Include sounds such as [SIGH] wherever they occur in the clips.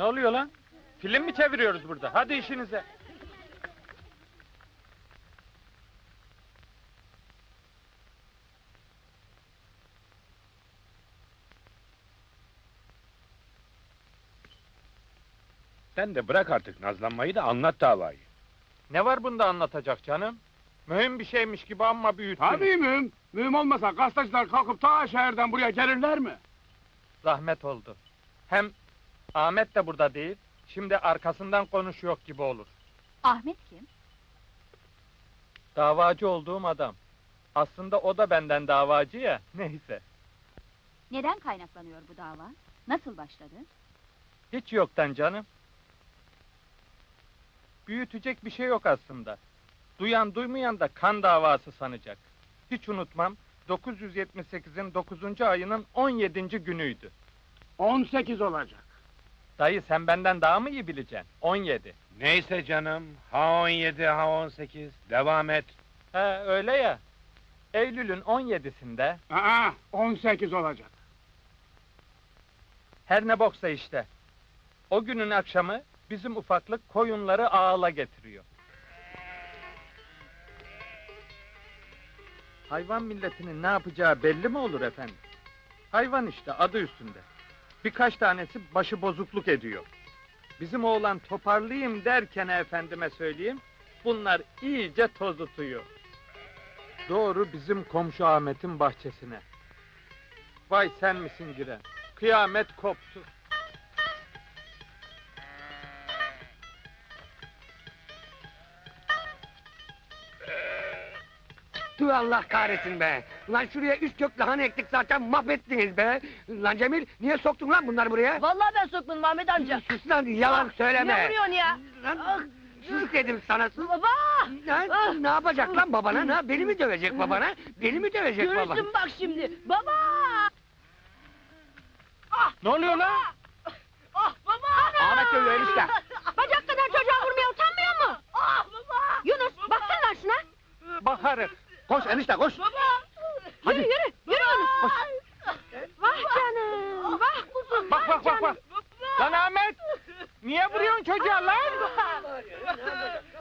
Ne oluyor lan? Film mi çeviriyoruz burada? Hadi işinize. Sen de bırak artık nazlanmayı da anlat davayı. Ne var bunda anlatacak canım? Mühim bir şeymiş gibi amma büyüttün. Tabii mühim. Mühim olmasa gazeteciler kalkıp ta şehirden buraya gelirler mi? Zahmet oldu. Hem Ahmet de burada değil. Şimdi arkasından konuşuyor gibi olur. Ahmet kim? Davacı olduğum adam. Aslında o da benden davacı ya. [LAUGHS] Neyse. Neden kaynaklanıyor bu dava? Nasıl başladı? Hiç yoktan canım. Büyütecek bir şey yok aslında. Duyan duymayan da kan davası sanacak. Hiç unutmam. 978'in 9. ayının 17. günüydü. 18 olacak. Dayı sen benden daha mı iyi bileceksin? 17. Neyse canım, ha 17 ha 18, devam et. He öyle ya. Eylül'ün 17'sinde Aa, 18 olacak. her ne boksa işte. O günün akşamı bizim ufaklık koyunları ağala getiriyor. Hayvan milletinin ne yapacağı belli mi olur efendim? Hayvan işte adı üstünde. Birkaç tanesi başı bozukluk ediyor. Bizim oğlan toparlayayım derken efendime söyleyeyim, bunlar iyice tozutuyor. Doğru bizim komşu Ahmet'in bahçesine. Vay sen misin giren? Kıyamet koptu. Tüh Allah kahretsin be! Lan şuraya üç kök lahana ektik zaten mahvettiniz be! Lan Cemil niye soktun lan bunları buraya? Vallahi ben sokmadım Ahmet amca. Sus lan yalan söyleme! Ne vuruyorsun ya? Lan, sus dedim sana sus! Baba! Lan, Ah! ne yapacak lan babana? Ne? Beni mi dövecek babana? Beni mi dövecek baba? Görürsün bak şimdi. Baba! Ne oluyor lan? Ah baba! Ahmet dövüyor enişte. [LAUGHS] Bacak kadar çocuğa vurmaya utanmıyor mu? Ah baba! Yunus baksana lan şuna. Bakarız. Koş enişte koş! Baba! Hadi. Yürü yürü yürü Yunus. Vah canım. Vah kuzum. Bak, bak, bak, bak. Lan Ahmet! Niye vuruyorsun çocuğa lan?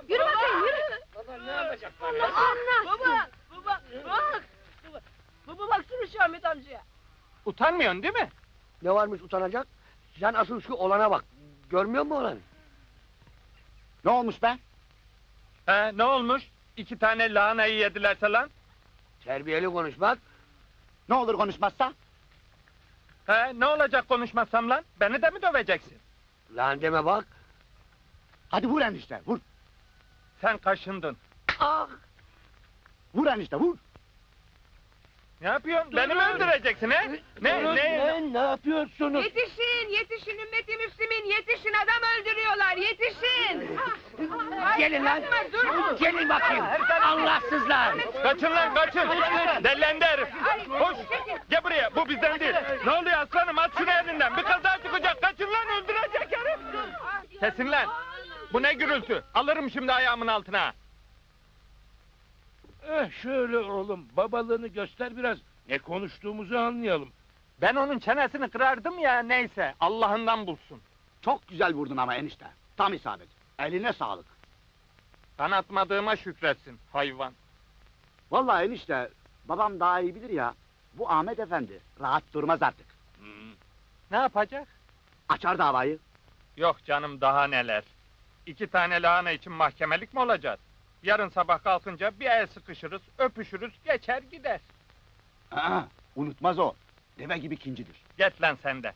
Yürü bakayım yürü. Baba ne yapacak? Allah anlatsın. Baba! Baba! Bak! Baba, baba baksana şu Ahmet amcaya. Utanmıyorsun değil mi? Ne varmış utanacak? Sen asıl şu olana bak. Görmüyor musun olanı? Ne olmuş be? He ne olmuş? İki tane lahanayı yedilerse lan. Terbiyeli konuş bak. Ne olur konuşmazsa? He ne olacak konuşmazsam lan? Beni de mi döveceksin? Lan deme bak. Hadi vur enişte, vur. Sen kaşındın. Ah! Vur enişte, vur. Ne yapıyorsun? Beni mi öldüreceksin he? Ne ne? Ne, ne yapıyorsunuz? Yetişin, yetişin ümmeti müslimin, yetişin adam öldürüyorlar, yetişin! Gelin lan! dur! Gelin bakayım! Allahsızlar! Kaçın lan kaçın! Delilendi herif! Koş! Gel buraya bu bizden değil! Ne oluyor aslanım at şunu elinden! Bir kaza çıkacak! Kaçın lan öldürecek herif! Kesin lan! Bu ne gürültü? Alırım şimdi ayağımın altına! Eh şöyle oğlum, babalığını göster biraz. Ne konuştuğumuzu anlayalım. Ben onun çenesini kırardım ya neyse Allah'ından bulsun. Çok güzel vurdun ama enişte. Tam isabet. Eline sağlık. Ben atmadığıma şükretsin hayvan. Vallahi enişte, babam daha iyi bilir ya. Bu Ahmet Efendi rahat durmaz artık. Ne yapacak? Açar davayı. Yok canım daha neler. İki tane lahana için mahkemelik mi olacağız? Yarın sabah kalkınca bir el sıkışırız, öpüşürüz, geçer gider. Aa, unutmaz o. Deve gibi kincidir. Geç lan sen de.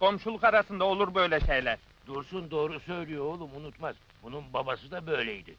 Komşuluk arasında olur böyle şeyler. Dursun doğru söylüyor oğlum unutmaz. Bunun babası da böyleydi.